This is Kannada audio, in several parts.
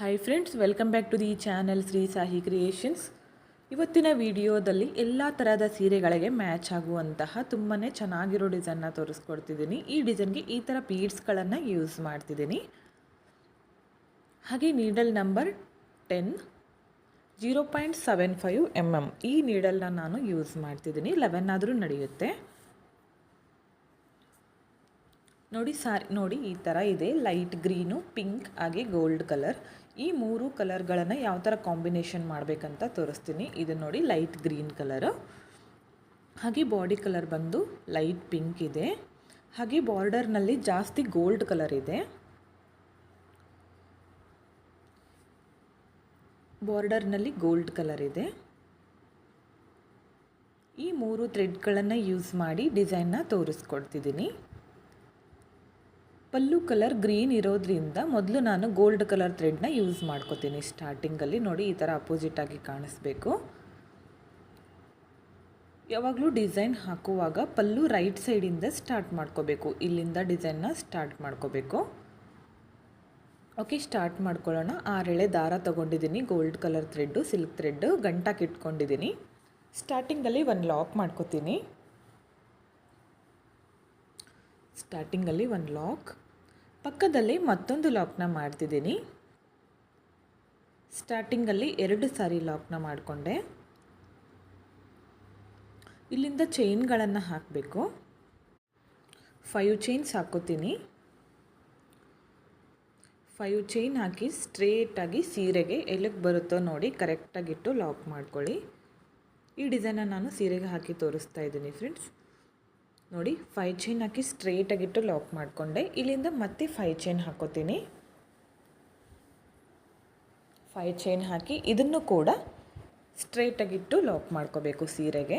Hi friends welcome back to the channel Shri Sahi creations ಇವತ್ತಿನ ವಿಡಿಯೋದಲ್ಲಿ ಎಲ್ಲ ಥರದ ಸೀರೆಗಳಿಗೆ ಮ್ಯಾಚ್ ಆಗುವಂತಹ ತುಂಬಾ ಚೆನ್ನಾಗಿರೋ ಡಿಸೈನ್ನ ತೋರಿಸ್ಕೊಡ್ತಿದ್ದೀನಿ. ಈ ಡಿಸೈನ್ಗೆ ಈ ಥರ ಪೀಡ್ಸ್ಗಳನ್ನು ಯೂಸ್ ಮಾಡ್ತಿದ್ದೀನಿ. ಹಾಗೆ needle number ten zero point seven five M M ಈ ನೀಡಲ್ನ ನಾನು ಯೂಸ್ ಮಾಡ್ತಿದ್ದೀನಿ. ಲೆವೆನ್ ಆದರೂ ನಡೆಯುತ್ತೆ. ನೋಡಿ ಸಾರಿ, ನೋಡಿ ಈ ಥರ ಇದೆ. ಲೈಟ್ ಗ್ರೀನು ಪಿಂಕ್ ಹಾಗೆ ಗೋಲ್ಡ್ ಕಲರ್ ಈ ಮೂರು ಕಲರ್ಗಳನ್ನು ಯಾವ ಥರ ಕಾಂಬಿನೇಷನ್ ಮಾಡಬೇಕಂತ ತೋರಿಸ್ತೀನಿ. ಇದು ನೋಡಿ ಲೈಟ್ ಗ್ರೀನ್ ಕಲರು ಹಾಗೆ ಬಾಡಿ ಕಲರ್ ಬಂದು ಲೈಟ್ ಪಿಂಕ್ ಇದೆ. ಹಾಗೆ ಬಾರ್ಡರ್ನಲ್ಲಿ ಜಾಸ್ತಿ ಗೋಲ್ಡ್ ಕಲರ್ ಇದೆ. ಬಾರ್ಡರ್ನಲ್ಲಿ ಗೋಲ್ಡ್ ಕಲರ್ ಇದೆ. ಈ ಮೂರು ಥ್ರೆಡ್ಗಳನ್ನು ಯೂಸ್ ಮಾಡಿ ಡಿಸೈನ್ನ ತೋರಿಸ್ಕೊಡ್ತಿದ್ದೀನಿ ಪಲ್ಲು ಕಲರ್ ಗ್ರೀನ್ ಇರೋದ್ರಿಂದ ಮೊದಲು ನಾನು ಗೋಲ್ಡ್ ಕಲರ್ ಥ್ರೆಡ್ನ ಯೂಸ್ ಮಾಡ್ಕೋತೀನಿ. ಸ್ಟಾರ್ಟಿಂಗಲ್ಲಿ ನೋಡಿ ಈ ಥರ ಅಪೋಸಿಟ್ ಆಗಿ ಕಾಣಿಸ್ಬೇಕು. ಯಾವಾಗಲೂ ಡಿಸೈನ್ ಹಾಕುವಾಗ ಪಲ್ಲು ರೈಟ್ ಸೈಡಿಂದ ಸ್ಟಾರ್ಟ್ ಮಾಡ್ಕೋಬೇಕು. ಇಲ್ಲಿಂದ ಡಿಸೈನ್ನ ಸ್ಟಾರ್ಟ್ ಮಾಡ್ಕೋಬೇಕು. ಓಕೆ, ಸ್ಟಾರ್ಟ್ ಮಾಡ್ಕೊಳ್ಳೋಣ. ಆರೆಳೆ ದಾರ ತೊಗೊಂಡಿದ್ದೀನಿ. Gold colour thread, silk thread, ಗಂಟಾಕಿಟ್ಕೊಂಡಿದ್ದೀನಿ. ಸ್ಟಾರ್ಟಿಂಗಲ್ಲಿ ಒಂದು ಲಾಕ್ ಮಾಡ್ಕೋತೀನಿ. ಸ್ಟಾರ್ಟಿಂಗಲ್ಲಿ ಒಂದು ಲಾಕ್ ಪಕ್ಕದಲ್ಲಿ ಮತ್ತೊಂದು ಲಾಕ್ನ ಮಾಡ್ತಿದ್ದೀನಿ. ಸ್ಟಾರ್ಟಿಂಗಲ್ಲಿ ಎರಡು ಸಾರಿ ಲಾಕ್ನ ಮಾಡಿಕೊಂಡೆ. ಇಲ್ಲಿಂದ ಚೈನ್ಗಳನ್ನು ಹಾಕಬೇಕು. ಫೈವ್ ಚೈನ್ಸ್ ಹಾಕೋತೀನಿ. ಫೈವ್ ಚೈನ್ ಹಾಕಿ ಸ್ಟ್ರೇಟಾಗಿ ಸೀರೆಗೆ ಎಲ್ಲಿಗೆ ಬರುತ್ತೋ ನೋಡಿ ಕರೆಕ್ಟಾಗಿಟ್ಟು ಲಾಕ್ ಮಾಡ್ಕೊಳ್ಳಿ. ಈ ಡಿಸೈನನ್ನು ನಾನು ಸೀರೆಗೆ ಹಾಕಿ ತೋರಿಸ್ತಾ ಇದ್ದೀನಿ ಫ್ರೆಂಡ್ಸ್ ನೋಡಿ ಫೈ ಚೈನ್ ಹಾಕಿ ಸ್ಟ್ರೇಟಾಗಿಟ್ಟು ಲಾಕ್ ಮಾಡಿಕೊಂಡೆ. ಇಲ್ಲಿಂದ ಮತ್ತೆ ಫೈ ಚೈನ್ ಹಾಕೋತೀನಿ. ಫೈ ಚೈನ್ ಹಾಕಿ ಇದನ್ನು ಕೂಡ ಸ್ಟ್ರೇಟಾಗಿಟ್ಟು ಲಾಕ್ ಮಾಡ್ಕೋಬೇಕು ಸೀರೆಗೆ.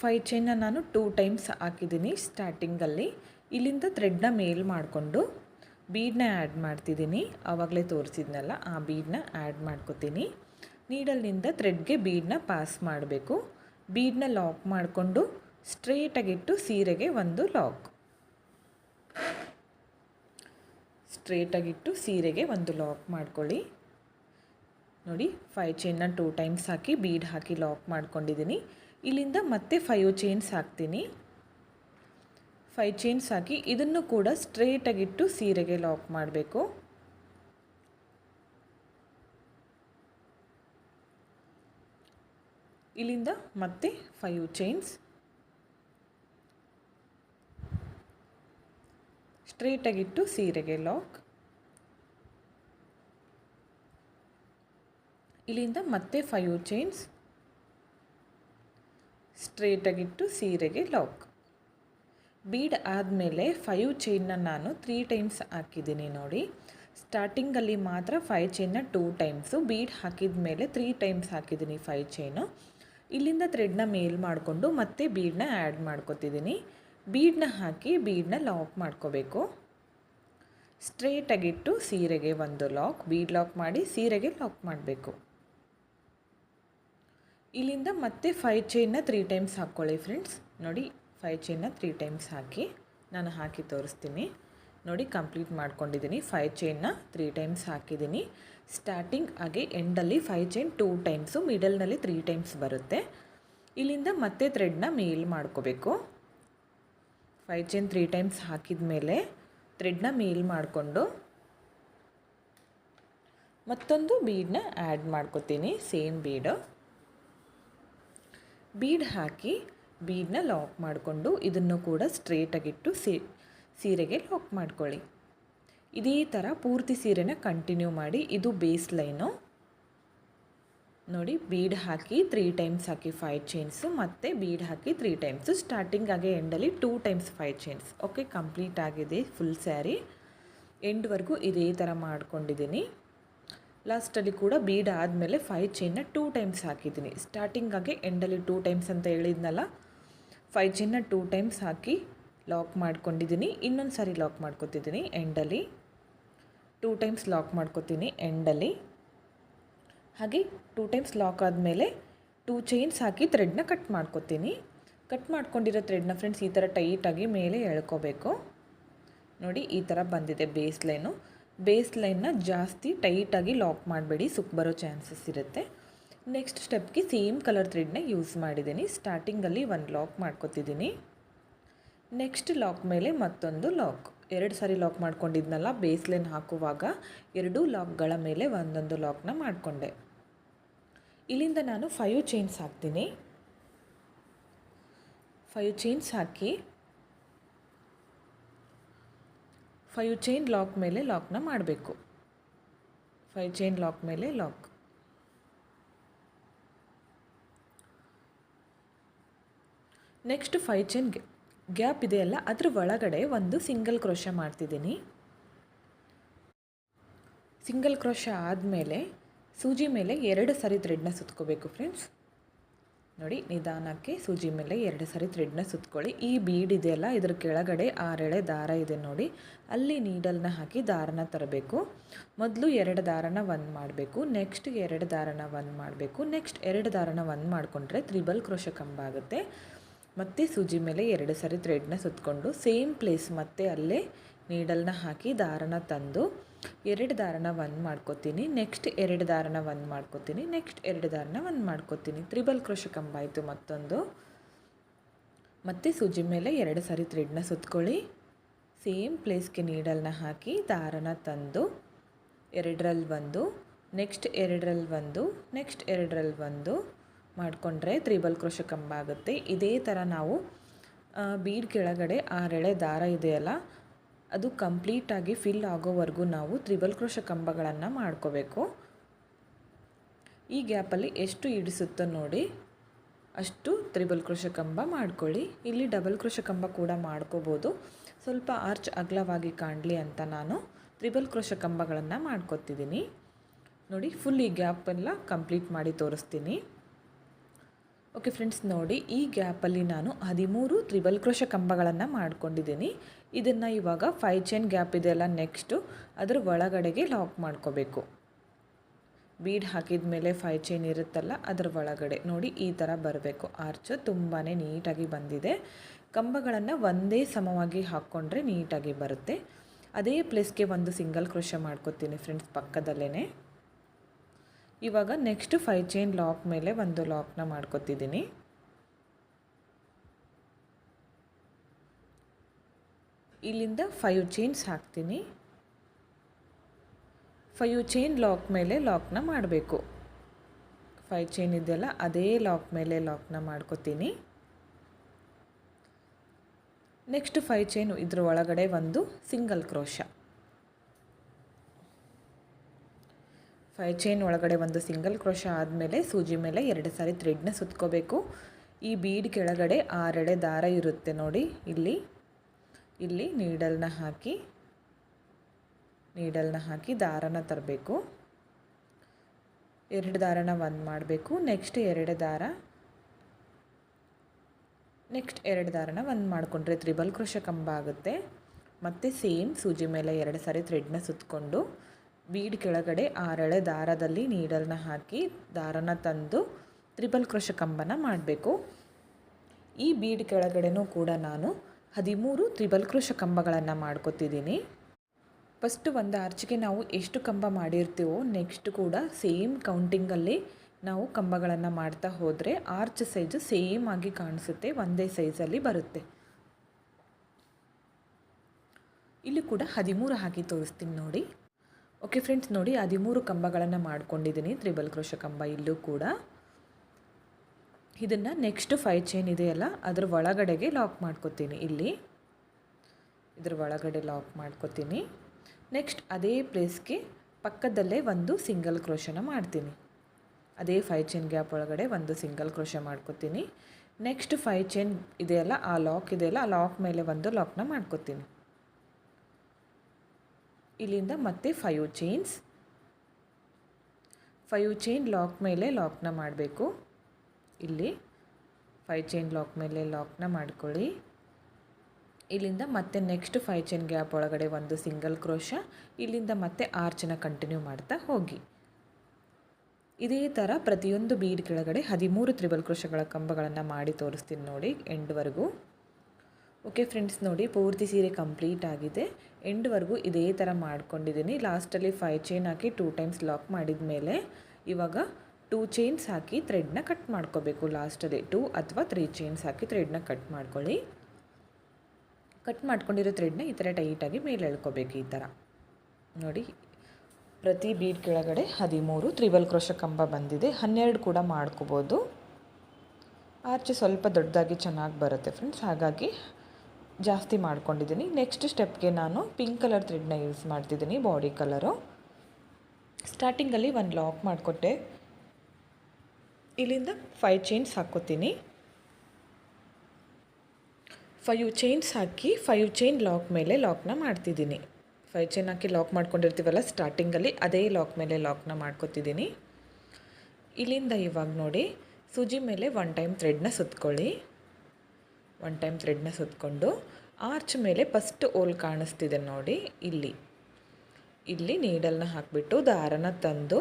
ಫೈ ಚೈನ ನಾನು ಟೂ ಟೈಮ್ಸ್ ಹಾಕಿದ್ದೀನಿ ಸ್ಟಾರ್ಟಿಂಗಲ್ಲಿ ಇಲ್ಲಿಂದ ಥ್ರೆಡ್ನ ಮೇಲ್ ಮಾಡಿಕೊಂಡು ಬೀಡನ್ನ ಆ್ಯಡ್ ಮಾಡ್ತಿದ್ದೀನಿ. ಆವಾಗಲೇ ತೋರಿಸಿದ್ನಲ್ಲ, ಆ ಬೀಡನ್ನ ಆ್ಯಡ್ ಮಾಡ್ಕೋತೀನಿ. ನೀಡಲ್ನಿಂದ ಥ್ರೆಡ್ಗೆ ಬೀಡನ್ನ ಪಾಸ್ ಮಾಡಬೇಕು. ಬೀಡನ್ನ ಲಾಕ್ ಮಾಡಿಕೊಂಡು ಸ್ಟ್ರೇಟಾಗಿಟ್ಟು ಸೀರೆಗೆ ಒಂದು ಲಾಕ್. ಸ್ಟ್ರೇಟಾಗಿಟ್ಟು ಸೀರೆಗೆ ಒಂದು ಲಾಕ್ ಮಾಡ್ಕೊಳ್ಳಿ. ನೋಡಿ, ಫೈವ್ ಚೈನ್ನ ಟೂ ಟೈಮ್ಸ್ ಹಾಕಿ ಬೀಡ್ ಹಾಕಿ ಲಾಕ್ ಮಾಡ್ಕೊಂಡಿದ್ದೀನಿ. ಇಲ್ಲಿಂದ ಮತ್ತೆ ಫೈವ್ ಚೈನ್ಸ್ ಹಾಕ್ತೀನಿ. ಫೈವ್ ಚೈನ್ಸ್ ಹಾಕಿ ಇದನ್ನು ಕೂಡ ಸ್ಟ್ರೇಟಾಗಿಟ್ಟು ಸೀರೆಗೆ ಲಾಕ್ ಮಾಡಬೇಕು. ಇಲ್ಲಿಂದ ಮತ್ತೆ ಫೈವ್ ಚೈನ್ಸ್ ಸ್ಟ್ರೇಟಾಗಿಟ್ಟು ಸೀರೆಗೆ ಲಾಕ್ ಇಲ್ಲಿಂದ ಮತ್ತೆ ಫೈವ್ ಚೈನ್ಸ್ ಸ್ಟ್ರೇಟಾಗಿಟ್ಟು ಸೀರೆಗೆ ಲಾಕ್ ಬೀಡ್ ಆದಮೇಲೆ ಫೈವ್ ಚೈನ್ನ ನಾನು ತ್ರೀ ಟೈಮ್ಸ್ ಹಾಕಿದ್ದೀನಿ ನೋಡಿ. ಸ್ಟಾರ್ಟಿಂಗಲ್ಲಿ ಮಾತ್ರ ಫೈವ್ ಚೈನ್ನ ಟೂ ಟೈಮ್ಸು ಬೀಡ್ ಹಾಕಿದ ಮೇಲೆ ತ್ರೀ ಟೈಮ್ಸ್ ಹಾಕಿದ್ದೀನಿ ಫೈವ್ ಚೈನು ಇಲ್ಲಿಂದ ಥ್ರೆಡ್ನ ಮೇಲ್ ಮಾಡಿಕೊಂಡು ಮತ್ತೆ ಬೀಡನ್ನ ಆ್ಯಡ್ ಮಾಡ್ಕೊತಿದ್ದೀನಿ ಬೀಡನ್ನ ಹಾಕಿ ಬೀಡನ್ನ ಲಾಕ್ ಮಾಡ್ಕೋಬೇಕು. ಸ್ಟ್ರೇಟಾಗಿಟ್ಟು ಸೀರೆಗೆ ಒಂದು ಲಾಕ್ ಬೀಡ್ ಲಾಕ್ ಮಾಡಿ ಸೀರೆಗೆ ಲಾಕ್ ಮಾಡಬೇಕು. ಇಲ್ಲಿಂದ ಮತ್ತೆ ಫೈವ್ ಚೈನ್ನ ತ್ರೀ ಟೈಮ್ಸ್ ಹಾಕ್ಕೊಳ್ಳಿ ಫ್ರೆಂಡ್ಸ್ ನೋಡಿ ಫೈವ್ ಚೈನ್ನ ತ್ರೀ ಟೈಮ್ಸ್ ಹಾಕಿ ನಾನು ಹಾಕಿ ತೋರಿಸ್ತೀನಿ. ನೋಡಿ ಕಂಪ್ಲೀಟ್ ಮಾಡ್ಕೊಂಡಿದ್ದೀನಿ ಫೈವ್ ಚೈನ್ನ ತ್ರೀ ಟೈಮ್ಸ್ ಹಾಕಿದ್ದೀನಿ ಸ್ಟಾರ್ಟಿಂಗ್ ಹಾಗೆ ಎಂಡಲ್ಲಿ ಫೈವ್ ಚೈನ್ ಟೂ ಟೈಮ್ಸು ಮಿಡಲ್ನಲ್ಲಿ ತ್ರೀ ಟೈಮ್ಸ್ ಬರುತ್ತೆ. ಇಲ್ಲಿಂದ ಮತ್ತೆ ಥ್ರೆಡ್ನ ಮೇಲ್ ಮಾಡ್ಕೋಬೇಕು. ಫೈವ್ ಚೈನ್ ತ್ರೀ ಟೈಮ್ಸ್ ಹಾಕಿದ ಮೇಲೆ ಥ್ರೆಡ್ನ ಮೇಲ್ ಮಾಡಿಕೊಂಡು ಮತ್ತೊಂದು ಬೀಡನ್ನ ಆ್ಯಡ್ ಮಾಡ್ಕೋತೀನಿ ಸೇಮ್ ಬೀಡು ಬೀಡ್ ಹಾಕಿ ಬೀಡನ್ನ ಲಾಕ್ ಮಾಡಿಕೊಂಡು ಇದನ್ನು ಕೂಡ ಸ್ಟ್ರೇಟಾಗಿಟ್ಟು ಸೀ ಸೀರೆಗೆ ಲಾಕ್ ಮಾಡ್ಕೊಳ್ಳಿ. ಇದೇ ಥರ ಪೂರ್ತಿ ಸೀರೆನ ಕಂಟಿನ್ಯೂ ಮಾಡಿ, ಇದು ಬೇಸ್ ಲೈನು ನೋಡಿ ಬೀಡ್ ಹಾಕಿ ತ್ರೀ ಟೈಮ್ಸ್ ಹಾಕಿ ಫೈವ್ ಚೈನ್ಸು ಮತ್ತು ಬೀಡ್ ಹಾಕಿ ತ್ರೀ ಟೈಮ್ಸು ಸ್ಟಾರ್ಟಿಂಗ್ ಹಾಗೆ ಎಂಡಲ್ಲಿ two times five chains okay complete ಆಗಿದೆ ಫುಲ್ ಸ್ಯಾರಿ ಎಂಡ್ವರೆಗೂ ಇದೇ ಥರ ಮಾಡ್ಕೊಂಡಿದ್ದೀನಿ. ಲಾಸ್ಟಲ್ಲಿ ಕೂಡ ಬೀಡ್ ಆದಮೇಲೆ ಫೈವ್ ಚೈನ್ನ ಟೂ ಟೈಮ್ಸ್ ಹಾಕಿದ್ದೀನಿ. ಸ್ಟಾರ್ಟಿಂಗಾಗೆ ಎಂಡಲ್ಲಿ ಟೂ ಟೈಮ್ಸ್ ಅಂತ ಹೇಳಿದ್ನಲ್ಲ ಫೈವ್ ಚೈನ್ನ ಟೂ ಟೈಮ್ಸ್ ಹಾಕಿ ಲಾಕ್ ಮಾಡ್ಕೊಂಡಿದ್ದೀನಿ. ಇನ್ನೊಂದು ಸಾರಿ ಲಾಕ್ ಮಾಡ್ಕೊತಿದ್ದೀನಿ ಎಂಡಲ್ಲಿ. ಟೂ ಟೈಮ್ಸ್ ಲಾಕ್ ಮಾಡ್ಕೊತೀನಿ ಎಂಡಲ್ಲಿ. ಹಾಗೆ ಟೂ ಟೈಮ್ಸ್ ಲಾಕ್ ಆದಮೇಲೆ ಟೂ ಚೈನ್ಸ್ ಹಾಕಿ ಥ್ರೆಡ್ನ ಕಟ್ ಮಾಡ್ಕೊತೀನಿ. ಕಟ್ ಮಾಡ್ಕೊಂಡಿರೋ ಥ್ರೆಡ್ನ ಫ್ರೆಂಡ್ಸ್ ಈ ಥರ ಟೈಟಾಗಿ ಮೇಲೆ ಎಳ್ಕೋಬೇಕು. ನೋಡಿ, ಈ ಥರ ಬಂದಿದೆ ಬೇಸ್ ಲೈನು ಬೇಸ್ ಲೈನ್ನ ಜಾಸ್ತಿ ಟೈಟಾಗಿ ಲಾಕ್ ಮಾಡಬೇಡಿ. ಸುಕ್ ಬರೋ ಚಾನ್ಸಸ್ ಇರುತ್ತೆ. ನೆಕ್ಸ್ಟ್ ಸ್ಟೆಪ್ಗೆ ಸೇಮ್ ಕಲರ್ ಥ್ರೆಡ್ನ ಯೂಸ್ ಮಾಡಿದ್ದೀನಿ. ಸ್ಟಾರ್ಟಿಂಗಲ್ಲಿ ಒಂದು ಲಾಕ್ ಮಾಡ್ಕೊತಿದ್ದೀನಿ. ನೆಕ್ಸ್ಟ್ ಲಾಕ್ ಮೇಲೆ ಮತ್ತೊಂದು ಲಾಕ್. ಎರಡು ಸಾರಿ ಲಾಕ್ ಮಾಡ್ಕೊಂಡಿದ್ನಲ್ಲ ಬೇಸ್ ಲೈನ್ ಹಾಕುವಾಗ ಎರಡೂ ಲಾಕ್ಗಳ ಮೇಲೆ ಒಂದೊಂದು ಲಾಕ್ನ ಮಾಡಿಕೊಂಡೆ. ಇಲ್ಲಿಂದ ನಾನು ಫೈವ್ ಚೈನ್ಸ್ ಹಾಕ್ತೀನಿ. ಫೈವ್ ಚೈನ್ಸ್ ಹಾಕಿ ಫೈವ್ ಚೈನ್ ಲಾಕ್ ಮೇಲೆ ಲಾಕ್ನ ಮಾಡಬೇಕು. ಫೈವ್ ಚೈನ್ ಲಾಕ್ ಮೇಲೆ lock. Next five chain gap ಇದೆಯಲ್ಲ, ಅದ್ರ ಒಳಗಡೆ ಒಂದು ಸಿಂಗಲ್ ಕ್ರೋಶ ಮಾಡ್ತಿದ್ದೀನಿ. ಸಿಂಗಲ್ ಕ್ರೋಶ ಆದಮೇಲೆ ಸೂಜಿ ಮೇಲೆ ಎರಡು ಸರಿ ಥ್ರೆಡ್ನ ಸುತ್ಕೋಬೇಕು ಫ್ರೆಂಡ್ಸ್ ನೋಡಿ, ನಿಧಾನಕ್ಕೆ ಸೂಜಿ ಮೇಲೆ ಎರಡು ಸರಿ ಥ್ರೆಡ್ನ ಸುತ್ಕೊಳ್ಳಿ. ಈ ಬೀಡ್ ಇದೆಯಲ್ಲ, ಇದ್ರ ಕೆಳಗಡೆ ಆರೆಳೆ ದಾರ ಇದೆ ನೋಡಿ. ಅಲ್ಲಿ ನೀಡಲ್ನ ಹಾಕಿ ದಾರನ ತರಬೇಕು. ಮೊದಲು ಎರಡು ದಾರನ ಒಂದು ಮಾಡಬೇಕು. ನೆಕ್ಸ್ಟ್ ಎರಡು ದಾರನ ಒಂದು ಮಾಡಬೇಕು. ನೆಕ್ಸ್ಟ್ ಎರಡು ದಾರನ ಒಂದು ಮಾಡಿಕೊಂಡ್ರೆ ತ್ರಿಬಲ್ ಕ್ರೋಶ ಕಂಬ ಆಗುತ್ತೆ ಮತ್ತೆ ಸೂಜಿ ಮೇಲೆ ಎರಡು ಸರಿ ಥ್ರೆಡ್ನ ಸುತ್ತಕೊಂಡು ಸೇಮ್ ಪ್ಲೇಸ್ ಮತ್ತೆ ಅಲ್ಲೇ ನೀಡಲ್ನ ಹಾಕಿ ದಾರನ ತಂದು ಎರಡು ದಾರನ ಒನ್ ಮಾಡ್ಕೋತೀನಿ. ನೆಕ್ಸ್ಟ್ ಎರಡು ದಾರನ ಒಂದು ಮಾಡ್ಕೋತೀನಿ. ನೆಕ್ಸ್ಟ್ ಎರಡು ದಾರನ ಒಂದು ಮಾಡ್ಕೋತೀನಿ. ತ್ರಿಬಲ್ ಕ್ರೋಶ ಕಂಬ ಆಯಿತು ಮತ್ತೊಂದು. ಮತ್ತೆ ಸೂಜಿ ಮೇಲೆ ಎರಡು ಸಾರಿ ಥ್ರೆಡ್ನ ಸುತ್ಕೊಳ್ಳಿ. ಸೇಮ್ ಪ್ಲೇಸ್ಗೆ ನೀಡಲ್ನ ಹಾಕಿ ದಾರನ ತಂದು ಎರಡರಲ್ಲಿ ಒಂದು. ನೆಕ್ಸ್ಟ್ ಎರಡರಲ್ಲಿ ಒಂದು. ನೆಕ್ಸ್ಟ್ ಎರಡರಲ್ಲಿ ಒಂದು. ಮಾಡಿಕೊಂಡ್ರೆ ತ್ರಿಬಲ್ ಕ್ರೋಶ ಕಂಬ ಆಗುತ್ತೆ. ಇದೇ ಥರ ನಾವು ಬೀಡ್ ಕೆಳಗಡೆ ಆ ರೆಳೆ ದಾರ ಇದೆಯಲ್ಲ, ಅದು ಕಂಪ್ಲೀಟಾಗಿ ಫಿಲ್ ಆಗೋವರೆಗೂ ನಾವು ತ್ರಿಬಲ್ ಕ್ರೋಶ ಕಂಬಗಳನ್ನು ಮಾಡ್ಕೋಬೇಕು. ಈ ಗ್ಯಾಪಲ್ಲಿ ಎಷ್ಟು ಇಡಿಸುತ್ತೋ ನೋಡಿ, ಅಷ್ಟು ತ್ರಿಬಲ್ ಕ್ರೋಶ ಕಂಬ ಮಾಡ್ಕೊಳ್ಳಿ. ಇಲ್ಲಿ ಡಬಲ್ ಕ್ರೋಶ ಕಂಬ ಕೂಡ ಮಾಡ್ಕೋಬೋದು. ಸ್ವಲ್ಪ ಆರ್ಚ್ ಅಗಲವಾಗಿ ಕಾಣಲಿ ಅಂತ ನಾನು ತ್ರಿಬಲ್ ಕ್ರೋಶ ಕಂಬಗಳನ್ನು ಮಾಡ್ಕೊತಿದ್ದೀನಿ. ನೋಡಿ, ಫುಲ್ ಈ ಗ್ಯಾಪೆಲ್ಲ ಕಂಪ್ಲೀಟ್ ಮಾಡಿ ತೋರಿಸ್ತೀನಿ. ಓಕೆ ಫ್ರೆಂಡ್ಸ್ ನೋಡಿ, ಈ ಗ್ಯಾಪಲ್ಲಿ ನಾನು ಹದಿಮೂರು ತ್ರಿಬಲ್ ಕ್ರೋಶ ಕಂಬಗಳನ್ನು ಮಾಡ್ಕೊಂಡಿದ್ದೀನಿ. ಇದನ್ನು ಇವಾಗ ಫೈವ್ ಚೈನ್ ಗ್ಯಾಪ್ ಇದೆಯಲ್ಲ ನೆಕ್ಸ್ಟು ಅದರ ಒಳಗಡೆಗೆ ಲಾಕ್ ಮಾಡ್ಕೋಬೇಕು. ಬೀಡ್ ಹಾಕಿದ ಮೇಲೆ ಫೈವ್ ಚೈನ್ ಇರುತ್ತಲ್ಲ, ಅದರ ಒಳಗಡೆ. ನೋಡಿ, ಈ ಥರ ಬರಬೇಕು. ಆರ್ಚು ತುಂಬಾ ನೀಟಾಗಿ ಬಂದಿದೆ. ಕಂಬಗಳನ್ನು ಒಂದೇ ಸಮವಾಗಿ ಹಾಕ್ಕೊಂಡ್ರೆ ನೀಟಾಗಿ ಬರುತ್ತೆ. ಅದೇ ಪ್ಲೇಸ್ಗೆ ಒಂದು ಸಿಂಗಲ್ ಕ್ರೋಶ ಮಾಡ್ಕೋತೀನಿ ಫ್ರೆಂಡ್ಸ್ ಪಕ್ಕದಲ್ಲೇ ಇವಾಗ ನೆಕ್ಸ್ಟ್ ಫೈವ್ ಚೈನ್ ಲಾಕ್ ಮೇಲೆ ಒಂದು ಲಾಕ್ನ ಮಾಡ್ಕೊತಿದ್ದೀನಿ ಇಲ್ಲಿಂದ ಫೈವ್ ಚೈನ್ಸ್ ಹಾಕ್ತೀನಿ. ಫೈವ್ ಚೈನ್ ಲಾಕ್ ಮೇಲೆ ಲಾಕ್ನ ಮಾಡಬೇಕು. ಫೈವ್ ಚೈನ್ ಇದೆಯಲ್ಲ, ಅದೇ ಲಾಕ್ ಮೇಲೆ ಲಾಕ್ನ ಮಾಡ್ಕೊತೀನಿ. ನೆಕ್ಸ್ಟ್ ಫೈವ್ ಚೈನ್ ಇದ್ರ ಒಳಗಡೆ ಒಂದು ಸಿಂಗಲ್ ಕ್ರೋಶ ಫೈ ಚೈನ್ ಒಳಗಡೆ ಒಂದು ಸಿಂಗಲ್ ಕ್ರೋಶ ಆದಮೇಲೆ ಸೂಜಿ ಮೇಲೆ ಎರಡು ಸಾರಿ ಥ್ರೆಡ್ನ ಸುತ್ಕೋಬೇಕು. ಈ ಬೀಡ್ ಕೆಳಗಡೆ ಆರೆಳೆ ದಾರ ಇರುತ್ತೆ ನೋಡಿ. ಇಲ್ಲಿ ಇಲ್ಲಿ ನೀಡಲ್ನ ಹಾಕಿ ನೀಡಲ್ನ ಹಾಕಿ ದಾರನ ತರಬೇಕು. ಎರಡು ದಾರನ ಒಂದು ಮಾಡಬೇಕು. ನೆಕ್ಸ್ಟ್ ಎರಡು ದಾರ ನೆಕ್ಸ್ಟ್ ಎರಡು ದಾರನ ಒಂದು ಮಾಡಿಕೊಂಡ್ರೆ ತ್ರಿಬಲ್ ಕ್ರೋಶ ಕಂಬ ಆಗುತ್ತೆ. ಮತ್ತು ಸೇಮ್ ಸೂಜಿ ಮೇಲೆ ಎರಡು ಸಾರಿ ಥ್ರೆಡ್ನ ಸುತ್ತಕೊಂಡು ಬೀಡ್ ಕೆಳಗಡೆ ಆರಳೆ ದಾರದಲ್ಲಿ ನೀಡಲ್ನ ಹಾಕಿ ದಾರನ ತಂದು ತ್ರಿಬಲ್ ಕ್ರೋಶ ಕಂಬನ ಮಾಡಬೇಕು. ಈ ಬೀಡ್ ಕೆಳಗಡೆನೂ ಕೂಡ ನಾನು ಹದಿಮೂರು ತ್ರಿಬಲ್ ಕ್ರೋಶ ಕಂಬಗಳನ್ನು ಮಾಡ್ಕೋತಿದ್ದೀನಿ. ಫಸ್ಟ್ ಒಂದು ಆರ್ಚಿಗೆ ನಾವು ಎಷ್ಟು ಕಂಬ ಮಾಡಿರ್ತೀವೋ ನೆಕ್ಸ್ಟ್ ಕೂಡ ಸೇಮ್ ಕೌಂಟಿಂಗಲ್ಲಿ ನಾವು ಕಂಬಗಳನ್ನು ಮಾಡ್ತಾ ಹೋದರೆ ಆರ್ಚ್ ಸೈಜು ಸೇಮ್ ಆಗಿ ಕಾಣಿಸುತ್ತೆ, ಒಂದೇ ಸೈಜಲ್ಲಿ ಬರುತ್ತೆ. ಇಲ್ಲಿ ಕೂಡ ಹದಿಮೂರು ಹಾಕಿ ತೋರಿಸ್ತೀನಿ ನೋಡಿ. ಓಕೆ ಫ್ರೆಂಡ್ಸ್ ನೋಡಿ ಹದಿಮೂರು ಕಂಬಗಳನ್ನು ಮಾಡ್ಕೊಂಡಿದ್ದೀನಿ. ತ್ರಿಬಲ್ ಕ್ರೋಶ ಕಂಬ ಇಲ್ಲೂ ಕೂಡ. ಇದನ್ನು ನೆಕ್ಸ್ಟ್ ಫೈವ್ ಚೈನ್ ಇದೆಯಲ್ಲ ಅದ್ರ ಒಳಗಡೆಗೆ ಲಾಕ್ ಮಾಡ್ಕೊತೀನಿ ಇಲ್ಲಿ. ಇದ್ರ ಒಳಗಡೆ ಲಾಕ್ ಮಾಡ್ಕೊತೀನಿ. ನೆಕ್ಸ್ಟ್ ಅದೇ ಪ್ಲೇಸ್ಗೆ ಪಕ್ಕದಲ್ಲೇ ಒಂದು ಸಿಂಗಲ್ ಕ್ರೋಶನ ಮಾಡ್ತೀನಿ. ಅದೇ ಫೈವ್ ಚೈನ್ ಗ್ಯಾಪ್ ಒಳಗಡೆ ಒಂದು ಸಿಂಗಲ್ ಕ್ರೋಶ ಮಾಡ್ಕೊತೀನಿ. ನೆಕ್ಸ್ಟ್ ಫೈವ್ ಚೈನ್ ಇದೆಯಲ್ಲ ಆ ಲಾಕ್ ಇದೆಯಲ್ಲ ಆ ಲಾಕ್ ಮೇಲೆ ಒಂದು ಲಾಕ್ನ ಮಾಡ್ಕೊತೀನಿ. ಇಲ್ಲಿಂದ ಮತ್ತೆ five chains five chain lock ಮೇಲೆ ಲಾಕ್ನ ಮಾಡಬೇಕು. ಇಲ್ಲಿ ಫೈವ್ ಚೈನ್ ಲಾಕ್ ಮೇಲೆ ಲಾಕ್ನ ಮಾಡ್ಕೊಳ್ಳಿ. ಇಲ್ಲಿಂದ ಮತ್ತೆ ನೆಕ್ಸ್ಟ್ ಫೈವ್ ಚೈನ್ ಗ್ಯಾಪ್ ಒಳಗಡೆ ಒಂದು ಸಿಂಗಲ್ ಕ್ರೋಶ ಇಲ್ಲಿಂದ ಮತ್ತೆ ಆರ್ಚನ್ನು ಕಂಟಿನ್ಯೂ ಮಾಡ್ತಾ ಹೋಗಿ. ಇದೇ ಥರ ಪ್ರತಿಯೊಂದು ಬೀಡ್ ಕೆಳಗಡೆ ಹದಿಮೂರು ತ್ರಿಬಲ್ ಕ್ರೋಶಗಳ ಕಂಬಗಳನ್ನು ಮಾಡಿ ತೋರಿಸ್ತೀನಿ ನೋಡಿ ಎಂಡ್ವರೆಗೂ ಓಕೆ ಫ್ರೆಂಡ್ಸ್ ನೋಡಿ, ಪೂರ್ತಿ ಸೀರೆ ಕಂಪ್ಲೀಟ್ ಆಗಿದೆ. ಎಂಡ್ವರೆಗೂ ಇದೇ ಥರ ಮಾಡ್ಕೊಂಡಿದ್ದೀನಿ. ಲಾಸ್ಟಲ್ಲಿ ಫೈವ್ ಚೈನ್ ಹಾಕಿ ಟೂ ಟೈಮ್ಸ್ ಲಾಕ್ ಮಾಡಿದ ಮೇಲೆ ಇವಾಗ ಟೂ ಚೈನ್ಸ್ ಹಾಕಿ ಥ್ರೆಡ್ನ ಕಟ್ ಮಾಡ್ಕೋಬೇಕು ಲಾಸ್ಟಲ್ಲಿ ಟೂ ಅಥವಾ ತ್ರೀ ಚೈನ್ಸ್ ಹಾಕಿ ಥ್ರೆಡ್ನ ಕಟ್ ಮಾಡ್ಕೊಳ್ಳಿ. ಕಟ್ ಮಾಡ್ಕೊಂಡಿರೋ ಥ್ರೆಡ್ನ ಈ ಥರ ಟೈಟಾಗಿ ಮೇಲೆ ಎಳ್ಕೋಬೇಕು ಈ ಥರ ನೋಡಿ, ಪ್ರತಿ ಬೀಡ್ ಕೆಳಗಡೆ ಹದಿಮೂರು ತ್ರಿಬಲ್ ಕ್ರೋಶ ಕಂಬ ಬಂದಿದೆ. ಹನ್ನೆರಡು ಕೂಡ ಮಾಡ್ಕೋಬೋದು. ಆರ್ಚೆ ಸ್ವಲ್ಪ ದೊಡ್ಡದಾಗಿ ಚೆನ್ನಾಗಿ ಬರುತ್ತೆ ಫ್ರೆಂಡ್ಸ್ ಹಾಗಾಗಿ ಜಾಸ್ತಿ ಮಾಡ್ಕೊಂಡಿದ್ದೀನಿ. ನೆಕ್ಸ್ಟ್ ಸ್ಟೆಪ್ಗೆ ನಾನು ಪಿಂಕ್ ಕಲರ್ ಥ್ರೆಡ್ನ ಯೂಸ್ ಮಾಡ್ತಿದ್ದೀನಿ ಬಾಡಿ ಕಲರು ಸ್ಟಾರ್ಟಿಂಗಲ್ಲಿ ಒಂದು ಲಾಕ್ ಮಾಡಿಕೊಟ್ಟೆ. ಇಲ್ಲಿಂದ ಫೈವ್ ಚೈನ್ಸ್ ಹಾಕ್ಕೋತೀನಿ. ಫೈವ್ ಚೈನ್ಸ್ ಹಾಕಿ ಫೈವ್ ಚೈನ್ ಲಾಕ್ ಮೇಲೆ ಲಾಕ್ನ ಮಾಡ್ತಿದ್ದೀನಿ. ಫೈವ್ ಚೈನ್ ಹಾಕಿ ಲಾಕ್ ಮಾಡ್ಕೊಂಡಿರ್ತೀವಲ್ಲ ಸ್ಟಾರ್ಟಿಂಗಲ್ಲಿ ಅದೇ ಲಾಕ್ ಮೇಲೆ ಲಾಕ್ನ ಮಾಡ್ಕೊತಿದ್ದೀನಿ. ಇಲ್ಲಿಂದ ಇವಾಗ ನೋಡಿ, ಸೂಜಿ ಮೇಲೆ ಒನ್ ಟೈಮ್ ಥ್ರೆಡ್ನ ಸುತ್ಕೊಳ್ಳಿ. ಒನ್ ಟೈಮ್ ಥ್ರೆಡ್ನ ಸುತ್ತಕೊಂಡು ಆರ್ಚ್ ಮೇಲೆ ಫಸ್ಟ್ ಓಲ್ ಕಾಣಿಸ್ತಿದೆ ನೋಡಿ, ಇಲ್ಲಿ. ಇಲ್ಲಿ ನೀಡಲ್ನ ಹಾಕಿಬಿಟ್ಟು ದಾರನ ತಂದು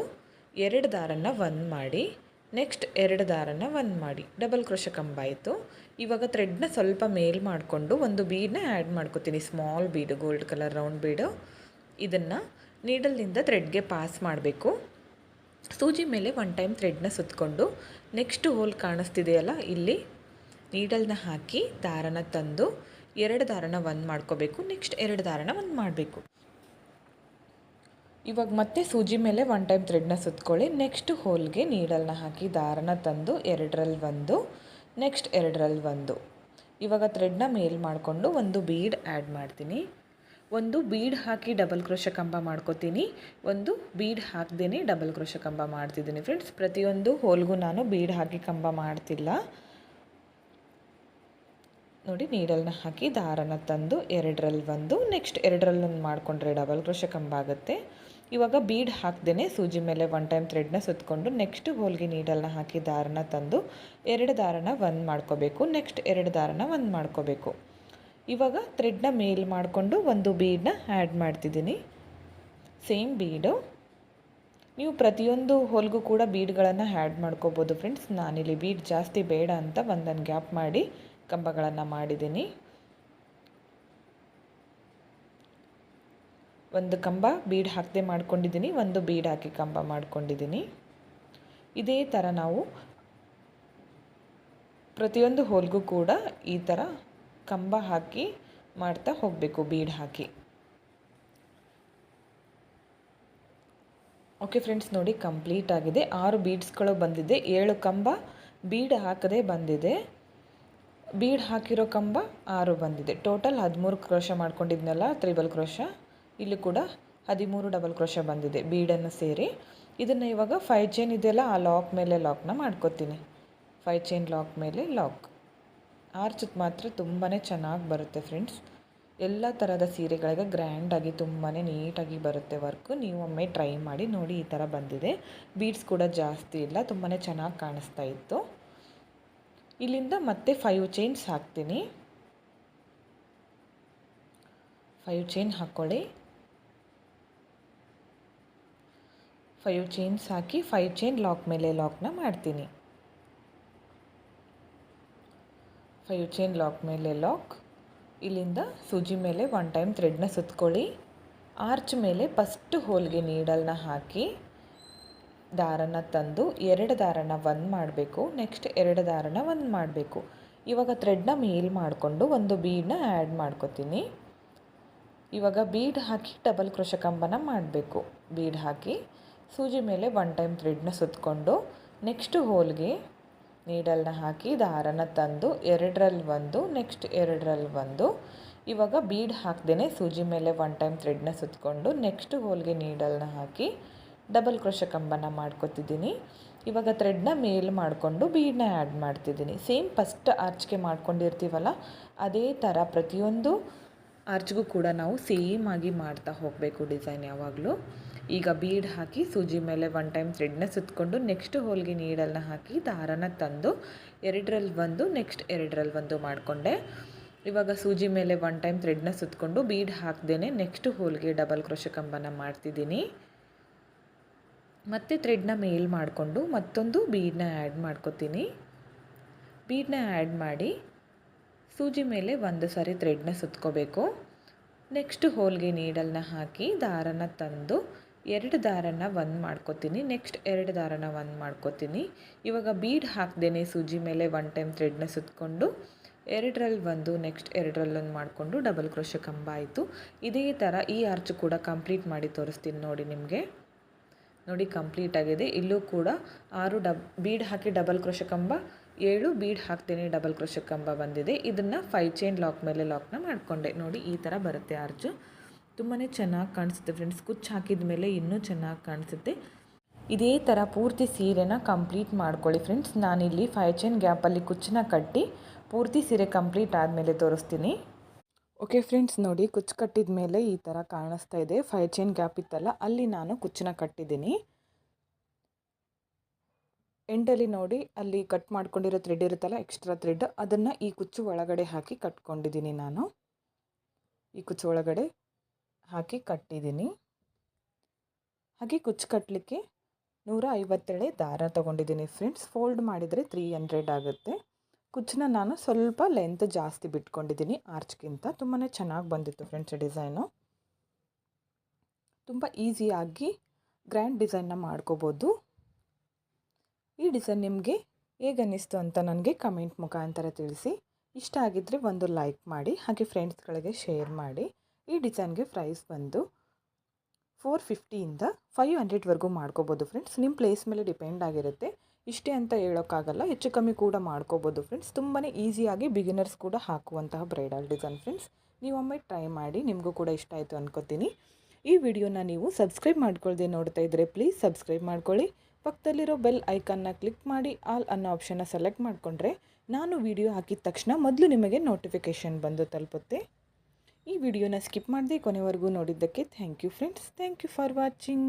ಎರಡು ದಾರನ ಒನ್ ಮಾಡಿ ನೆಕ್ಸ್ಟ್ ಎರಡು ದಾರನ ಒನ್ ಮಾಡಿ. ಡಬಲ್ ಕ್ರೋಶ ಕಂಬ ಆಯಿತು. ಇವಾಗ ಥ್ರೆಡ್ನ ಸ್ವಲ್ಪ ಮೇಲ್ ಮಾಡಿಕೊಂಡು ಒಂದು ಬೀಡನ್ನ ಆ್ಯಡ್ ಮಾಡ್ಕೋತೀನಿ. Small bead gold colour round bead ಇದನ್ನು ನೀಡಲ್ನಿಂದ ಥ್ರೆಡ್ಗೆ ಪಾಸ್ ಮಾಡಬೇಕು. ಸೂಜಿ ಮೇಲೆ ಒನ್ ಟೈಮ್ ಥ್ರೆಡ್ನ ಸುತ್ತಕೊಂಡು ನೆಕ್ಸ್ಟ್ ಹೋಲ್ ಕಾಣಿಸ್ತಿದೆಯಲ್ಲ, ಇಲ್ಲಿ ನೀಡಲ್ನ ಹಾಕಿ ದಾರನ ತಂದು ಎರಡು ದಾರನ ಒಂದು ಮಾಡ್ಕೋಬೇಕು ನೆಕ್ಸ್ಟ್ ಎರಡು ದಾರನ ಒಂದು ಮಾಡಬೇಕು. ಇವಾಗ ಮತ್ತೆ ಸೂಜಿ ಮೇಲೆ ಒನ್ ಟೈಮ್ ಥ್ರೆಡ್ನ ಸುತ್ಕೊಳ್ಳಿ. ನೆಕ್ಸ್ಟ್ ಹೋಲ್ಗೆ ನೀಡಲ್ನ ಹಾಕಿ ದಾರನ ತಂದು ಎರಡರಲ್ಲಿ ಒಂದು ನೆಕ್ಸ್ಟ್ ಎರಡರಲ್ಲಿ ಒಂದು. ಇವಾಗ ಥ್ರೆಡ್ನ ಮೇಲ್ ಮಾಡಿಕೊಂಡು ಒಂದು ಬೀಡ್ ಆ್ಯಡ್ ಮಾಡ್ತೀನಿ. ಒಂದು ಬೀಡ್ ಹಾಕಿ ಡಬಲ್ ಕ್ರೋಶ ಕಂಬ ಮಾಡ್ಕೋತೀನಿ. ಒಂದು ಬೀಡ್ ಹಾಕ್ದೇ ಡಬಲ್ ಕ್ರೋಶ ಕಂಬ ಮಾಡ್ತಿದ್ದೀನಿ. ಫ್ರೆಂಡ್ಸ್ ಪ್ರತಿಯೊಂದು ಹೋಲ್ಗೂ ನಾನು ಬೀಡ್ ಹಾಕಿ ಕಂಬ ಮಾಡ್ತಿಲ್ಲ. ನೋಡಿ, ನೀಡಲ್ನ ಹಾಕಿ ದಾರನ ತಂದು ಎರಡರಲ್ಲಿ ಒಂದು ನೆಕ್ಸ್ಟ್ ಎರಡರಲ್ಲಿ ಒಂದು ಮಾಡಿಕೊಂಡ್ರೆ ಡಬಲ್ ಕ್ರೋಶ ಕಂಬ ಆಗುತ್ತೆ. ಇವಾಗ ಬೀಡ್ ಹಾಕ್ದೇ ಸೂಜಿ ಮೇಲೆ ಒನ್ ಟೈಮ್ ಥ್ರೆಡ್ನ ಸುತ್ತಕೊಂಡು ನೆಕ್ಸ್ಟ್ ಹೋಲ್ಗೆ ನೀಡಲ್ನ ಹಾಕಿ ದಾರನ ತಂದು ಎರಡು ದಾರನ ಒಂದು ಮಾಡ್ಕೋಬೇಕು ನೆಕ್ಸ್ಟ್ ಎರಡು ದಾರನ ಒಂದು ಮಾಡ್ಕೋಬೇಕು. ಇವಾಗ ಥ್ರೆಡ್ನ ಮೇಲ್ ಮಾಡಿಕೊಂಡು ಒಂದು ಬೀಡನ್ನ ಆ್ಯಡ್ ಮಾಡ್ತಿದ್ದೀನಿ. Same bead. ನೀವು ಪ್ರತಿಯೊಂದು ಹೋಲ್ಗೂ ಕೂಡ ಬೀಡ್ಗಳನ್ನು ಆ್ಯಡ್ ಮಾಡ್ಕೋಬೋದು ಫ್ರೆಂಡ್ಸ್ ನಾನಿಲ್ಲಿ ಬೀಡ್ ಜಾಸ್ತಿ ಬೇಡ ಅಂತ ಒಂದನ್ನು ಗ್ಯಾಪ್ ಮಾಡಿ ಕಂಬಗಳನ್ನು ಮಾಡಿದ್ದೀನಿ. ಒಂದು ಕಂಬ ಬೀಡ್ ಹಾಕದೆ ಮಾಡ್ಕೊಂಡಿದ್ದೀನಿ, ಒಂದು ಬೀಡ್ ಹಾಕಿ ಕಂಬ ಮಾಡ್ಕೊಂಡಿದ್ದೀನಿ. ಇದೇ ಥರ ನಾವು ಪ್ರತಿಯೊಂದು ಹೋಲ್ಗೂ ಕೂಡ ಈ ಥರ ಕಂಬ ಹಾಕಿ ಮಾಡ್ತಾ ಹೋಗಬೇಕು, ಬೀಡ್ ಹಾಕಿ. ಓಕೆ ಫ್ರೆಂಡ್ಸ್ ನೋಡಿ ಕಂಪ್ಲೀಟ್ ಆಗಿದೆ. ಆರು ಬೀಡ್ಸ್ಗಳು ಬಂದಿದೆ. ಏಳು ಕಂಬ ಬೀಡ್ ಹಾಕದೆ ಬಂದಿದೆ. ಬೀಡ್ ಹಾಕಿರೋ ಕಂಬ ಆರು ಬಂದಿದೆ. ಟೋಟಲ್ ಹದಿಮೂರು ಕ್ರೋಶ ಮಾಡ್ಕೊಂಡಿದ್ನಲ್ಲ, ತ್ರಿಬಲ್ ಕ್ರೋಶ. ಇಲ್ಲಿ ಕೂಡ ಹದಿಮೂರು ಡಬಲ್ ಕ್ರೋಶ ಬಂದಿದೆ ಬೀಡನ್ನು ಸೇರಿ. ಇದನ್ನು ಇವಾಗ ಫೈವ್ ಚೈನ್ ಇದೆಯಲ್ಲ, ಆ ಲಾಕ್ ಮೇಲೆ ಲಾಕ್ನ ಮಾಡ್ಕೊತೀನಿ. ಫೈವ್ ಚೈನ್ ಲಾಕ್ ಮೇಲೆ ಲಾಕ್ ಆರ್ಚ್ ಮಾತ್ರ ತುಂಬಾ ಚೆನ್ನಾಗಿ ಬರುತ್ತೆ ಫ್ರೆಂಡ್ಸ್ ಎಲ್ಲ ಥರದ ಸೀರೆಗಳಿಗೆ ಗ್ರ್ಯಾಂಡಾಗಿ ತುಂಬಾ ನೀಟಾಗಿ ಬರುತ್ತೆ ವರ್ಕು ನೀವು ಒಮ್ಮೆ ಟ್ರೈ ಮಾಡಿ ನೋಡಿ ಈ ಥರ ಬಂದಿದೆ. ಬೀಡ್ಸ್ ಕೂಡ ಜಾಸ್ತಿ ಇಲ್ಲ ತುಂಬಾ ಚೆನ್ನಾಗಿ ಕಾಣಿಸ್ತಾ ಇತ್ತು. ಇಲ್ಲಿಂದ ಮತ್ತೆ ಫೈವ್ ಚೈನ್ಸ್ ಹಾಕ್ತೀನಿ. ಫೈವ್ ಚೈನ್ ಹಾಕ್ಕೊಳ್ಳಿ ಫೈವ್ ಚೈನ್ಸ್ ಹಾಕಿ ಫೈವ್ ಚೈನ್ ಲಾಕ್ ಮೇಲೆ ಲಾಕ್ನ ಮಾಡ್ತೀನಿ. ಫೈವ್ ಚೈನ್ ಲಾಕ್ ಮೇಲೆ ಲಾಕ್ ಇಲ್ಲಿಂದ ಸೂಜಿ ಮೇಲೆ ಒನ್ ಟೈಮ್ ಥ್ರೆಡ್ನ ಸುತ್ಕೊಳ್ಳಿ. ಆರ್ಚ್ ಮೇಲೆ ಫಸ್ಟ್ ಹೋಲ್ಗೆ ನೀಡಲ್ನ ಹಾಕಿ. ದಾರನ ತಂದು ಎರಡು ದಾರನ ಒಂದು ಮಾಡಬೇಕು ನೆಕ್ಸ್ಟ್ ಎರಡು ದಾರನ ಒಂದು ಮಾಡಬೇಕು. ಇವಾಗ ಥ್ರೆಡ್ನ ಮೇಲ್ ಮಾಡಿಕೊಂಡು ಒಂದು ಬೀಡನ್ನ ಆ್ಯಡ್ ಮಾಡ್ಕೊತೀನಿ. ಇವಾಗ ಬೀಡ್ ಹಾಕಿ ಡಬಲ್ ಕ್ರೋಶ ಕಂಬನ ಮಾಡಬೇಕು. ಬೀಡ್ ಹಾಕಿ ಸೂಜಿ ಮೇಲೆ ಒನ್ ಟೈಮ್ ಥ್ರೆಡ್ನ ಸುತ್ತಕೊಂಡು ನೆಕ್ಸ್ಟ್ ಹೋಲ್ಗೆ ನೀಡಲ್ನ ಹಾಕಿ ದಾರನ ತಂದು ಎರಡರಲ್ಲಿ ಒಂದು ನೆಕ್ಸ್ಟ್ ಎರಡರಲ್ಲಿ ಒಂದು. ಇವಾಗ ಬೀಡ್ ಹಾಕ್ದೇ ಸೂಜಿ ಮೇಲೆ ಒನ್ ಟೈಮ್ ಥ್ರೆಡ್ನ ಸುತ್ತಕೊಂಡು ನೆಕ್ಸ್ಟ್ ಹೋಲ್ಗೆ ನೀಡಲ್ನ ಹಾಕಿ ಡಬಲ್ ಕ್ರೋಶ ಕಂಬನ ಮಾಡ್ಕೊತಿದ್ದೀನಿ. ಇವಾಗ ಥ್ರೆಡ್ನ ಮೇಲ್ ಮಾಡಿಕೊಂಡು ಬೀಡನ್ನ ಆ್ಯಡ್ ಮಾಡ್ತಿದ್ದೀನಿ. ಸೇಮ್ ಫಸ್ಟ್ ಆರ್ಚ್ಗೆ ಮಾಡ್ಕೊಂಡಿರ್ತೀವಲ್ಲ, ಅದೇ ಥರ ಪ್ರತಿಯೊಂದು ಆರ್ಚ್ಗೂ ಕೂಡ ನಾವು ಸೇಮ್ ಆಗಿ ಮಾಡ್ತಾ ಹೋಗಬೇಕು ಡಿಸೈನ್ ಯಾವಾಗಲೂ. ಈಗ ಬೀಡ್ ಹಾಕಿ ಸೂಜಿ ಮೇಲೆ ಒನ್ ಟೈಮ್ ಥ್ರೆಡ್ನ ಸುತ್ತಕೊಂಡು ನೆಕ್ಸ್ಟ್ ಹೋಲ್ಗೆ ನೀಡಲ್ನ ಹಾಕಿ ದಾರನ ತಂದು ಎರಡರಲ್ಲಿ ಒಂದು ನೆಕ್ಸ್ಟ್ ಎರಡರಲ್ಲಿ ಒಂದು ಮಾಡಿಕೊಂಡೆ. ಇವಾಗ ಸೂಜಿ ಮೇಲೆ ಒನ್ ಟೈಮ್ ಥ್ರೆಡ್ನ ಸುತ್ತಕೊಂಡು ಬೀಡ್ ಹಾಕ್ದೇ ನೆಕ್ಸ್ಟ್ ಹೋಲ್ಗೆ ಡಬಲ್ ಕ್ರೋಶ ಕಂಬನ ಮಾಡ್ತಿದ್ದೀನಿ. ಮತ್ತೆ ಥ್ರೆಡ್ನ ಮೇಲ್ ಮಾಡಿಕೊಂಡು ಮತ್ತೊಂದು ಬೀಡನ್ನ ಆ್ಯಡ್ ಮಾಡ್ಕೊತೀನಿ. ಬೀಡನ್ನ ಆ್ಯಡ್ ಮಾಡಿ ಸೂಜಿ ಮೇಲೆ ಒಂದು ಸಾರಿ ಥ್ರೆಡ್ನ ಸುತ್ಕೋಬೇಕು. ನೆಕ್ಸ್ಟ್ ಹೋಲ್ಗೆ ನೀಡಲ್ನ ಹಾಕಿ ದಾರನ ತಂದು ಎರಡು ದಾರನ ಒಂದು ಮಾಡ್ಕೋತೀನಿ. ನೆಕ್ಸ್ಟ್ ಎರಡು ದಾರನ ಒಂದು ಮಾಡ್ಕೋತೀನಿ. ಇವಾಗ ಬೀಡ್ ಹಾಕ್ದೇನೆ ಸೂಜಿ ಮೇಲೆ ಒನ್ ಟೈಮ್ ಥ್ರೆಡ್ನ ಸುತ್ತಕೊಂಡು ಎರಡರಲ್ಲಿ ಒಂದು ನೆಕ್ಸ್ಟ್ ಎರಡರಲ್ಲೊಂದು ಮಾಡಿಕೊಂಡು ಡಬಲ್ ಕ್ರೋಶ ಕಂಬ ಆಯಿತು. ಇದೇ ಥರ ಈ ಅರ್ಚು ಕೂಡ ಕಂಪ್ಲೀಟ್ ಮಾಡಿ ತೋರಿಸ್ತೀನಿ ನೋಡಿ ನಿಮಗೆ. ನೋಡಿ ಕಂಪ್ಲೀಟ್ ಆಗಿದೆ. ಇಲ್ಲೂ ಕೂಡ ಆರು ಡಬ್, ಬೀಡ್ ಹಾಕಿ ಡಬಲ್ ಕ್ರೋಶ ಕಂಬ, ಏಳು ಬೀಡ್ ಹಾಕ್ತೇನೆ ಡಬಲ್ ಕ್ರೋಶ ಕಂಬ ಬಂದಿದೆ. ಇದನ್ನು ಫೈವ್ ಚೈನ್ ಲಾಕ್ ಮೇಲೆ ಲಾಕ್ನ ಮಾಡಿಕೊಂಡೆ. ನೋಡಿ ಈ ಥರ ಬರುತ್ತೆ ಅರ್ಜು ತುಂಬಾ ಚೆನ್ನಾಗಿ ಕಾಣಿಸುತ್ತೆ ಫ್ರೆಂಡ್ಸ್ ಕುಚ್ಚು ಹಾಕಿದ ಮೇಲೆ ಇನ್ನೂ ಚೆನ್ನಾಗಿ ಕಾಣಿಸುತ್ತೆ. ಇದೇ ಥರ ಪೂರ್ತಿ ಸೀರೆನ ಕಂಪ್ಲೀಟ್ ಮಾಡ್ಕೊಳ್ಳಿ ಫ್ರೆಂಡ್ಸ್ ನಾನಿಲ್ಲಿ ಫೈವ್ ಚೈನ್ ಗ್ಯಾಪಲ್ಲಿ ಕುಚ್ಚನ್ನ ಕಟ್ಟಿ ಪೂರ್ತಿ ಸೀರೆ ಕಂಪ್ಲೀಟ್ ಆದಮೇಲೆ ತೋರಿಸ್ತೀನಿ. ಓಕೆ ಫ್ರೆಂಡ್ಸ್ ನೋಡಿ, ಕುಚ್ಚು ಕಟ್ಟಿದ ಮೇಲೆ ಈ ಥರ ಕಾಣಿಸ್ತಾ ಇದೆ. ಫೈವ್ ಚೈನ್ ಗ್ಯಾಪ್ ಇತ್ತಲ್ಲ, ಅಲ್ಲಿ ನಾನು ಕುಚ್ಚನ್ನ ಕಟ್ಟಿದ್ದೀನಿ. ಎಂಡಲ್ಲಿ ನೋಡಿ, ಅಲ್ಲಿ ಕಟ್ ಮಾಡ್ಕೊಂಡಿರೋ ಥ್ರೆಡ್ ಇರುತ್ತಲ್ಲ ಎಕ್ಸ್ಟ್ರಾ ಥ್ರೆಡ್ ಅದನ್ನು ಈ ಕುಚ್ಚು ಒಳಗಡೆ ಹಾಕಿ ಕಟ್ಕೊಂಡಿದ್ದೀನಿ ನಾನು. ಈ ಕುಚ್ಚು ಒಳಗಡೆ ಹಾಕಿ ಕಟ್ಟಿದ್ದೀನಿ. ಹಾಗೆ ಕುಚ್ಚು ಕಟ್ಟಲಿಕ್ಕೆ ನೂರ ಐವತ್ತೇಳೆ ದಾರ ತೊಗೊಂಡಿದ್ದೀನಿ ಫ್ರೆಂಡ್ಸ್ ಫೋಲ್ಡ್ ಮಾಡಿದರೆ ತ್ರೀ ಹಂಡ್ರೆಡ್ ಆಗುತ್ತೆ. ಕುಚ್ಚನ್ನ ನಾನು ಸ್ವಲ್ಪ ಲೆಂತ್ ಜಾಸ್ತಿ ಬಿಟ್ಕೊಂಡಿದ್ದೀನಿ. ಆರ್ಚ್ಗಿಂತ ತುಂಬಾ ಚೆನ್ನಾಗಿ ಬಂದಿತ್ತು ಫ್ರೆಂಡ್ಸ್ ಡಿಸೈನು ತುಂಬ ಈಸಿಯಾಗಿ ಗ್ರ್ಯಾಂಡ್ ಡಿಸೈನ್ನ ಮಾಡ್ಕೋಬೋದು. ಈ ಡಿಸೈನ್ ನಿಮಗೆ ಹೇಗೆ ಅನ್ನಿಸ್ತು ಅಂತ ನನಗೆ ಕಮೆಂಟ್ ಮುಖಾಂತರ ತಿಳಿಸಿ. ಇಷ್ಟ ಆಗಿದ್ದರೆ ಒಂದು ಲೈಕ್ ಮಾಡಿ, ಹಾಗೆ ಫ್ರೆಂಡ್ಸ್ಗಳಿಗೆ ಶೇರ್ ಮಾಡಿ. ಈ ಡಿಸೈನ್ಗೆ ಪ್ರೈಸ್ ಬಂದು ಫೋರ್ ಫಿಫ್ಟಿಯಿಂದ ಫೈವ್ ಹಂಡ್ರೆಡ್ವರೆಗೂ ಮಾಡ್ಕೋಬೋದು ಫ್ರೆಂಡ್ಸ್ ನಿಮ್ಮ ಪ್ಲೇಸ್ ಮೇಲೆ ಡಿಪೆಂಡ್ ಆಗಿರುತ್ತೆ. ಇಷ್ಟೇ ಅಂತ ಹೇಳೋಕ್ಕಾಗಲ್ಲ, ಹೆಚ್ಚು ಕಮ್ಮಿ ಕೂಡ ಮಾಡ್ಕೋಬೋದು ಫ್ರೆಂಡ್ಸ್ ತುಂಬಾ ಈಸಿಯಾಗಿ ಬಿಗಿನರ್ಸ್ ಕೂಡ ಹಾಕುವಂತಹ ಬ್ರೈಡಲ್ ಡಿಸೈನ್ ಫ್ರೆಂಡ್ಸ್ ನೀವೊಮ್ಮೆ ಟ್ರೈ ಮಾಡಿ, ನಿಮಗೂ ಕೂಡ ಇಷ್ಟ ಆಯಿತು ಅನ್ಕೋತೀನಿ. ಈ ವಿಡಿಯೋನ ನೀವು ಸಬ್ಸ್ಕ್ರೈಬ್ ಮಾಡ್ಕೊಳ್ದೆ ನೋಡ್ತಾ ಇದ್ದರೆ ಪ್ಲೀಸ್ ಸಬ್ಸ್ಕ್ರೈಬ್ ಮಾಡ್ಕೊಳ್ಳಿ. ಪಕ್ಕದಲ್ಲಿರೋ ಬೆಲ್ ಐಕನ್ನ ಕ್ಲಿಕ್ ಮಾಡಿ ಆಲ್ ಅನ್ನೋ ಆಪ್ಷನ್ನ ಸೆಲೆಕ್ಟ್ ಮಾಡಿಕೊಂಡ್ರೆ ನಾನು ವಿಡಿಯೋ ಹಾಕಿದ ತಕ್ಷಣ ಮೊದಲು ನಿಮಗೆ ನೋಟಿಫಿಕೇಷನ್ ಬಂದು ತಲುಪುತ್ತೆ. ಈ ವಿಡಿಯೋನ ಸ್ಕಿಪ್ ಮಾಡದೆ ಕೊನೆವರೆಗೂ ನೋಡಿದ್ದಕ್ಕೆ thank you friends thank you for watching